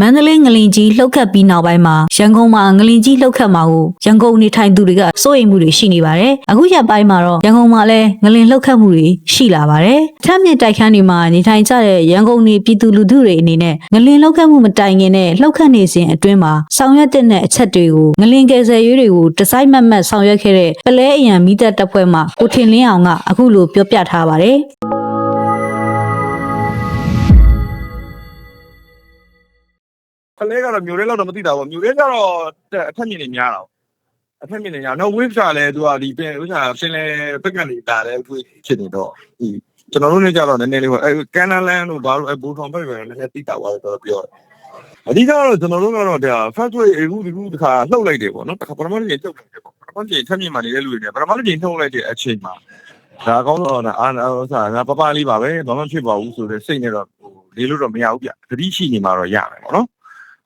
မန္တလေးငလင်ကြီးလှုပ်ခတ်ပြီးနောက်ပိုင်းမှာရန်ကုန်မှာငလင်ကြီးလှုပ်ခတ်မှာကိုရန်ကုန်နေထိုင်သူတွေကစိုးရိမ်မှုတွေရှိနေပါတယ်။အခုရက်ပိုင်းမှာတော့ရန်ကုန်မှာလည်းငလင်လှုပ်ခတ်မှုတွေရှိလာပါတယ်။ထပ်မြင့်တိုက်ခန်းတွေမှာနေထိုင်ကြတဲ့ရန်ကုန်နေပြည်သူလူထုတွေအနေနဲ့ငလင်လှုပ်ခတ်မှုမတိုင်ခင်နဲ့လှုပ်ခတ်နေစဉ်အတွင်းမှာဆောင်ရွက်တဲ့အချက်တွေကိုငလင်ကယ်ဆယ်ရေးတွေကိုဒီဇိုင်းမတ်မတ်ဆောင်ရွက်ခဲ့တဲ့ပလဲအရန်မိသက်တပ်ဖွဲ့မှကိုထင်လင်းအောင်ကအခုလိုပြောပြထားပါတယ်။ ဖလဲကတော့မြို့ရဲလောက်တော့မသိတာပေါ့မြို့ရဲကတော့အထက်မြင့်နေများတာပေါ့အထက်မြင့်နေများတော့ wave ကလည်းသူကဒီပင်ဥစ္စာပင်လဲပက်ကနေလာတယ်သူဖြစ်နေတော့ဒီကျွန်တော်တို့လည်းကြတော့နည်းနည်းလေးပေါ့အဲကန်နလန်တို့ဘာလို့အဲဘူထောင်ဖက်ပဲနည်းနည်းသိတာပါလို့တော့ပြောတယ်အဓိကကတော့ကျွန်တော်တို့ကတော့ဒါ first wave အခုဒီခုတစ်ခါလှုပ်လိုက်တယ်ပေါ့နော်တစ်ခါပထမတစ်ကြိမ်လှုပ်လိုက်တယ်ပေါ့ပထမတစ်ကြိမ်ထက်မြင့်မှနေတဲ့လူတွေနဲ့ပထမတစ်ကြိမ်လှုပ်လိုက်တဲ့အချိန်မှာဒါကောင်းတော့အာဥစ္စာငါပပလေးပါပဲဘာမှဖြစ်ပါဘူးဆိုတဲ့စိတ်နဲ့တော့လေးလို့တော့မရဘူးဗျသတိရှိနေမှာတော့ရတယ်ပေါ့နော်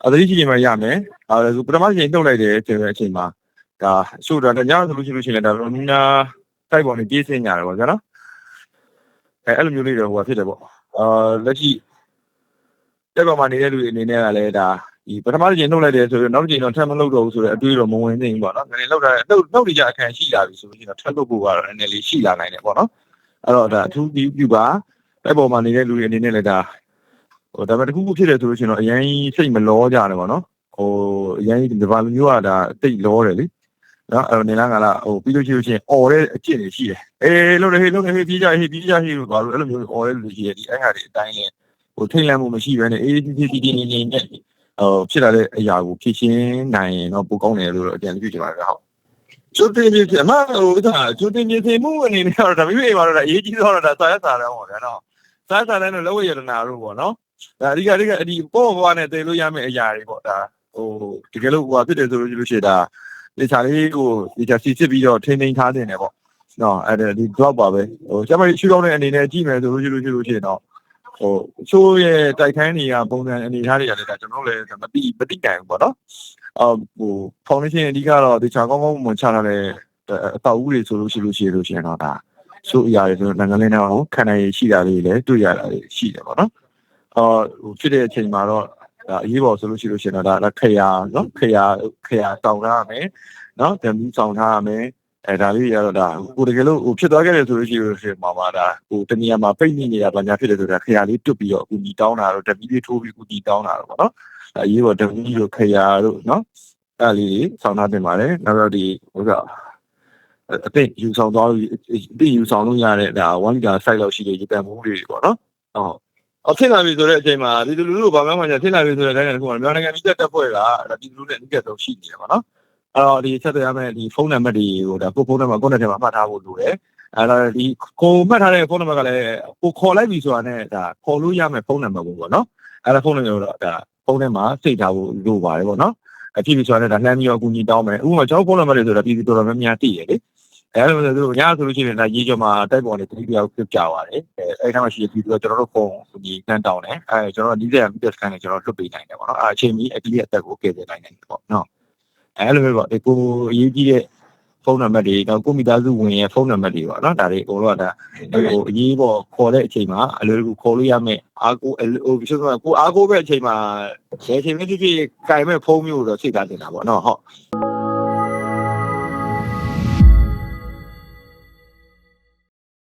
အသတိရှိနေမှရမယ်။အဲဒါပထမချိန်နှုတ်လိုက်တယ်ဆိုတဲ့အချိန်မှာဒါရှို့တာညဆိုလို့ရှိလို့ရှိရင်ဒါတော့နင်းနာတိုက်ပေါ်နေပြေးစင်ကြတယ်ပေါ့ဗျာနော်။အဲအဲ့လိုမျိုးလေးတော့ဟိုဖြစ်တယ်ပေါ့။အာလက်ရှိတက်ပေါ်မှာနေတဲ့လူတွေအနေနဲ့ကလည်းဒါဒီပထမချိန်နှုတ်လိုက်တယ်ဆိုတော့နောက်တစ်ချိန်တော့ထပ်မလုပ်တော့ဘူးဆိုတော့အတွေးတော့မဝင်သိဘူးပေါ့နော်။ငါလည်းလောက်တာနှုတ်နှုတ်နေကြအခန်းရှိလာပြီဆိုလို့ရှိရင်တော့ထပ်လုပ်ဖို့ကတော့နည်းနည်းလေးရှိလာနိုင်တယ်ပေါ့နော်။အဲ့တော့ဒါအထူးပြုပြုပါတက်ပေါ်မှာနေတဲ့လူတွေအနေနဲ့လည်းဒါ ဟိုဒါပေမဲ့တခုခုဖြစ်တယ်ဆိုလို့ရှိရင်တော့အရင်စိတ်မလောကြတယ်ပေါ့နော်ဟိုအရင်ဒီဘာလိုမျိုးကဒါတိတ်လောတယ်လေနော်အဲ့နေလားကလားဟိုပြီးလို့ရှိလို့ရှိရင်អော်တဲ့အကျင့်တွေရှိတယ်အေးလို့လေဟေးလို့လေဟေးပြေးကြဟေးပြေးကြဟေးလို့ဘာလို့အဲ့လိုမျိုးអော်တဲ့လူရှိတယ်ဒီအဲ့ဟာတွေအတိုင်းလေဟိုထိတ်လန့်မှုမရှိဘဲနဲ့အေးဒီဒီဒီနေနေနဲ့ဟိုဖြစ်လာတဲ့အရာကိုဖြည့်ရှင်းနိုင်ရင်တော့ပိုကောင်းတယ်လို့အကြံပြုချင်ပါတယ်ဟုတ်ကျုပ်တင်ပြအမဟိုဒါကျုပ်တင်ပြမှုအနေနဲ့တော့ဒါမျိုးအိမ်မှာတော့အရေးကြီးတော့ဒါစာရစာတယ်ပေါ့ဗျာနော်စာရစာတယ်တော့လောဝရတနာတို့ပေါ့နော် ဒါအဓိကအဓိကအဒီပေါ့ဘွားနဲ့တည်လို့ရမယ့်အရာတွေပေါ့ဒါဟိုတကယ်လို့ဟိုဖြစ်တယ်ဆိုလို့ရှိလို့ရှိရင်ဒါလေချာလေးကိုလေချာစီစစ်ပြီးတော့ထိန်းသိမ်းထားတင်တယ်ပေါ့နော်အဲ့ဒါဒီ drop ပါပဲဟိုကျမကြီးရှူတော့တဲ့အနေနဲ့ကြည့်မယ်ဆိုလို့ရှိလို့ရှိလို့ရှိရင်တော့ဟိုချိုးရဲ့တိုက်ခန်းတွေကပုံစံအနေထားတွေကလည်းဒါကျွန်တော်လည်းမတိမတိတိုင်ဘူးပေါ့နော်အော်ဟို foundation အဓိကတော့ဒီချာကောင်းကောင်းမွန်ချထားတဲ့အတောက်ဦးတွေဆိုလို့ရှိလို့ရှိလို့ရှိရင်တော့ဒါဆိုအရာတွေဆိုတော့နိုင်ငံလေးတော့ခံနိုင်ရရှိတာလေးလည်းတွေ့ရတာရှိတယ်ပေါ့နော် အော်ဟိုဖြစ်တဲ့အချိန်မှာတော့ဒါအရေးပေါ်ဆိုလို့ရှိလို့ရှိရင်တော့ဒါဒါခရာနော်ခရာခရာတောင်းထားရမယ်နော်ဓမီဆောင်ထားရမယ်အဲဒါလေးရတော့ဒါဟိုတကယ်လို့ဟိုဖြစ်သွားခဲ့တယ်ဆိုလို့ရှိလို့ရှိရင်မှာပါဒါဟိုတနေရာမှာပိတ်နေနေတာဘာညာဖြစ်တယ်ဆိုတာခရာလေးတွတ်ပြီးတော့အကူကြီးတောင်းတာတော့ဓမီလေးထိုးပြီးအကူကြီးတောင်းတာတော့ပေါ့နော်အဲအရေးပေါ်ဓမီတို့ခရာတို့နော်အဲ့လေးတွေဆောင်ထားတင်ပါတယ်နောက်တော့ဒီဟိုကအသိယူဆောင်သွားလို့အသိယူဆောင်လို့ရတဲ့ဒါ1 liter size လောက်ရှိတဲ့ရေပန်မှုတွေပေါ့နော်ဟုတ် အဖြစ်လာပြီဆိုတဲ့အချိန်မှာဒီလူလူတို့ဗမာမှညာဖြစ်လာပြီဆိုတဲ့အချိန်ကတည်းကမြန်မာနိုင်ငံပြည်သက်တပ်ဖွဲ့ကဒီလူလူနဲ့အနည်းကဆုံးရှိနေတယ်ပါနော်အဲ့တော့ဒီဆက်သွယ်ရမယ့်ဒီဖုန်းနံပါတ်တွေကိုဒါကိုဖုန်းနံပါတ်ကိုနဲ့ထဲမှာမှတ်ထားဖို့လိုတယ်အဲ့တော့ဒီကိုမှတ်ထားတဲ့ဖုန်းနံပါတ်ကလည်းကိုခေါ်လိုက်ပြီဆိုတာနဲ့ဒါခေါ်လို့ရမယ့်ဖုန်းနံပါတ်ကိုပေါ့နော်အဲ့ဒါဖုန်းနံပါတ်ကိုတော့ဒါဖုန်းထဲမှာစိတ်ထားဖို့လိုပါတယ်ပေါ့နော်အဖြစ်ပြီဆိုတာနဲ့ဒါလှမ်းပြီးတော့အကူအညီတောင်းမယ်ဥပမာကျွန်တော်ဖုန်းနံပါတ်တွေဆိုတာပြည်သူတော်တော်များများသိရတယ်လေ အဲ့လိုဆိုသူတို့ညဆိုလို့ရှိရင်ဒါရေးကြမှာတိုက်ပေါ်နေတတိတယောက်ဖြစ်ကြပါတယ်အဲအဲ့ထမ်းမှာရှိတဲ့ပြည်သူကကျွန်တော်တို့ဖုန်းကိုဒီနှမ်းတောင်းတယ်အဲကျွန်တော်တို့ဒီစက်မီတက်စကန်နဲ့ကျွန်တော်လွတ်ပေးနိုင်တယ်ပေါ့နော်အဲအချိန်ကြီးအကလေးအသက်ကိုကယ်ဆယ်နိုင်တယ်ပေါ့နော်အဲလိုမျိုးပေါ့ဒီကိုအရေးကြီးတဲ့ဖုန်းနံပါတ်တွေတော့ကိုမိသားစုဝင်ရဲ့ဖုန်းနံပါတ်တွေပေါ့နော်ဒါတွေအကုန်လုံးကဒါဟိုအရေးပေါ်ခေါ်တဲ့အချိန်မှာအလွယ်တကူခေါ်လို့ရမယ်အားကိုဟိုပြီးဆိုတော့ကိုအားကိုပဲအချိန်မှာဘယ်အချိန်မှဖြစ်ဖြစ်ကင်မဲ့ဖုန်းမျိုးတော့စိတ်ထားတင်တာပေါ့နော်ဟုတ်